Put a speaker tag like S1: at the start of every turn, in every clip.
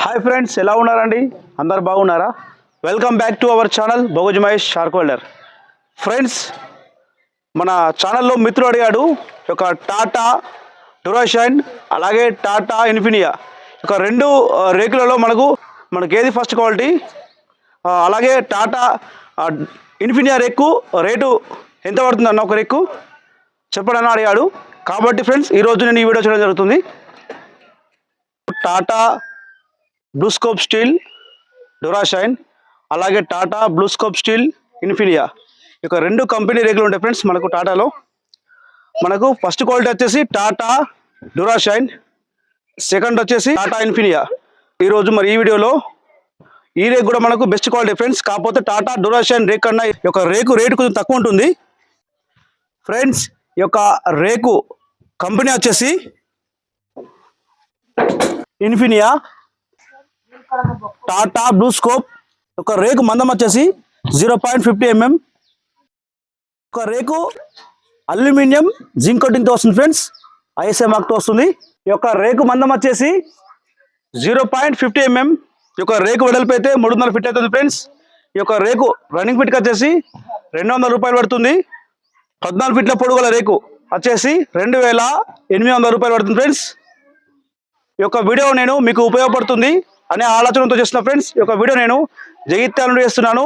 S1: Hi friends ఎలా ఉన్నారండి? అందరు బాగున్నారా? Welcome back to our channel భోగజ్ Mahesh shark holder friends మన ఛానల్లో మిత్రుడు అడిగాడు ఒక టాటా డ్యూరాషైన్ అలాగే టాటా ఇన్ఫినియా ఒక రెండు రేకులలో మనకు మనకి ఏది ఫస్ట్ క్వాలిటీ అలాగే టాటా ఇన్ఫినియా రేకు రేటు ఎంత పడుతుంది అన్న ఒక రేకు? చెప్పడని అడిగాడు. కాబట్టి ఫ్రెండ్స్ ఈరోజు నేను ఈ వీడియో చేయడం జరుగుతుంది. టాటా బ్లూస్కోప్ స్టీల్ డొరాషైన్ అలాగే టాటా బ్లూస్కోప్ స్టీల్ ఇన్ఫినియా. ఇక రెండు కంపెనీ రేకులు ఉంటాయి ఫ్రెండ్స్ మనకు టాటాలో. మనకు ఫస్ట్ క్వాలిటీ వచ్చేసి టాటా డ్యూరాషైన్ సెకండ్ వచ్చేసి టాటా ఇన్ఫినియా. ఈరోజు మరి ఈ వీడియోలో ఈ రేక్ కూడా మనకు బెస్ట్ క్వాలిటీ ఫ్రెండ్స్. కాకపోతే టాటా డ్యూరాషైన్ రేక్ కన్నా ఈ యొక్క రేకు రేటు కొంచెం తక్కువ ఉంటుంది. ఫ్రెండ్స్ ఈ యొక్క రేకు కంపెనీ వచ్చేసి ఇన్ఫినియా టాటా బ్లూ స్కోప్ ఒక రేకు మందం వచ్చేసి జీరో పాయింట్ ఫిఫ్టీ ఎంఎం. ఒక రేకు అల్యూమినియం జింక్ కోటింగ్తో వస్తుంది ఫ్రెండ్స్ ఐఎస్ఐ మార్క్తో వస్తుంది. ఈ యొక్క రేకు మందం వచ్చేసి జీరో పాయింట్ ఫిఫ్టీ ఎంఎం. ఈ యొక్క రేకు వెడల్పు అయితే మూడు వందల ఫిట్ అవుతుంది ఫ్రెండ్స్. ఈ యొక్క రేకు రన్నింగ్ ఫిట్కి వచ్చేసి రెండు వందల రూపాయలు పడుతుంది. పద్నాలుగు ఫిట్ల పొడుగుల రేకు వచ్చేసి రెండు వేల ఎనిమిది వందల రూపాయలు పడుతుంది ఫ్రెండ్స్. యొక్క వీడియో నేను మీకు ఉపయోగపడుతుంది అనే ఆలోచనతో చేసిన ఫ్రెండ్స్ ఈ యొక్క వీడియో నేను జగిత్యాల నుండి చేస్తున్నాను.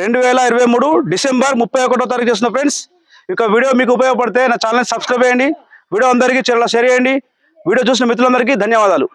S1: రెండు వేల ఇరవై మూడు డిసెంబర్ ముప్పై ఒకటో తారీఖు చేసిన ఫ్రెండ్స్ ఈ యొక్క వీడియో మీకు ఉపయోగపడితే నా ఛానల్ సబ్స్క్రైబ్ చేయండి. వీడియో అందరికీ చాలా షేర్ చేయండి. వీడియో చూసిన మిత్రులందరికీ ధన్యవాదాలు.